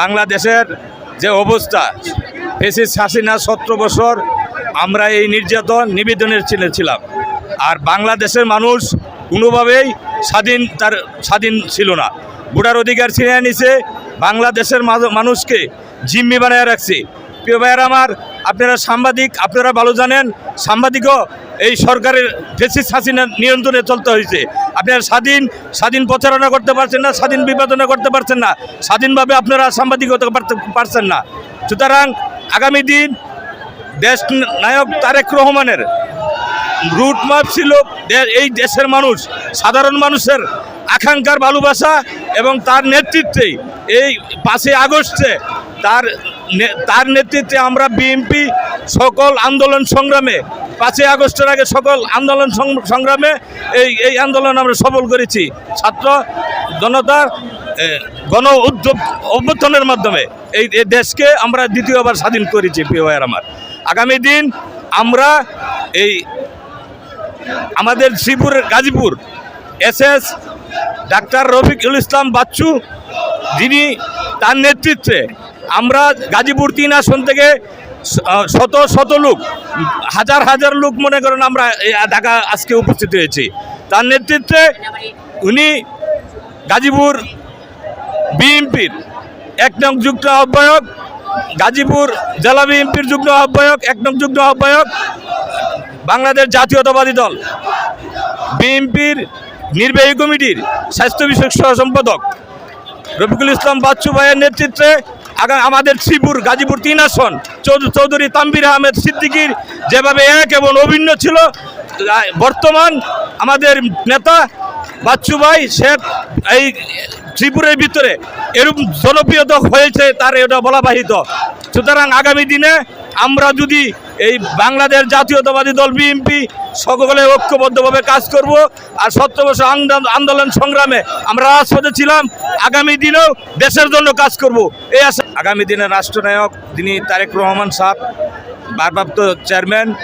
বাংলাদেশের যে অবস্থা, ফেসিস হাসিনা সতেরো বছর আমরা এই নির্যাতন নিবেদনের ছেলে ছিলাম। আর বাংলাদেশের মানুষ কোনোভাবেই স্বাধীন তার, স্বাধীন ছিল না। ভোটার অধিকার ছিনিয়ে নিছে, বাংলাদেশের মানুষকে জিম্মি বানিয়ে রাখছে। প্রিয় ভাইয়ের আমার আপনারা সাংবাদিক, আপনারা ভালো জানেন, সাংবাদিকও এই সরকারের ফেসিস হাসিনার নিয়ন্ত্রণে চলতে হয়েছে। আপনারা স্বাধীন স্বাধীন প্রচারণা করতে পারছেন না, স্বাধীন বিবেচনা করতে পারছেন না, স্বাধীনভাবে আপনারা সাংবাদিকতা করতে পারছেন না। সুতরাং আগামী দিন দেশ নায়ক তারেক রহমানের রুট রুটম্যাপ ছিল এই দেশের মানুষ, সাধারণ মানুষের আকাঙ্ক্ষার ভালোবাসা এবং তার নেতৃত্বে এই পাঁচই আগস্টে তার তার নেতৃত্বে আমরা বিএনপি সকল আন্দোলন সংগ্রামে, পাঁচই আগস্টের আগে সকল আন্দোলন সংগ্রামে এই এই আন্দোলন আমরা সফল করেছি। ছাত্র জনতার গণ উদ্যোগ অভ্যর্থনের মাধ্যমে এই দেশকে আমরা দ্বিতীয়বার স্বাধীন করেছি, প্রিয় আমার। আগামী দিন আমরা এই আমাদের শ্রীপুরের Gazipur S S doctor Rafiqul Islam Bachchu, যিনি তার নেতৃত্বে আমরা গাজীপুর তিন আসন থেকে শত শত লোক, হাজার হাজার লোক মনে করেন আমরা ঢাকা আজকে উপস্থিত হয়েছি। তার নেতৃত্বে উনি গাজীপুর বিএনপির এক নং যুগ্ম আহ্বায়ক, গাজীপুর জেলা বিএনপির যুগ্ম আহ্বায়ক, এক নং যুগ্ম আহ্বায়ক, বাংলাদেশ জাতীয়তাবাদী দল, বিএনপির নির্বাহী কমিটির স্বাস্থ্য বিষয়ক সহ সম্পাদক রফিকুল ইসলাম বাচ্চু ভাইয়ের নেতৃত্বে আমাদের শ্রীপুর গাজীপুর তিন আসন, চৌধ- চৌধুরী তাম্বির আহমেদ সিদ্দিকির যেভাবে এক এবং অভিন্ন ছিল বর্তমান আমাদের নেতা বাচ্চু ভাই শেখ, এই ত্রিপুরের ভিতরে এরূপ জনপ্রিয়তা হয়েছে তার এটা বলা বাহিত। সুতরাং আগামী দিনে আমরা যদি এই বাংলাদেশ জাতীয়তাবাদী দল বিএনপি সকলে ঐক্যবদ্ধভাবে কাজ করব আর বছর আন্দোলন- সংগ্রামে আমরা রাজপথে ছিলাম, আগামী দিনেও দেশের জন্য কাজ করব। এই আশা আগামী দিনে রাষ্ট্রনায়ক তিনি তারেক রহমান সাহেব, ভারপ্রাপ্ত চেয়ারম্যান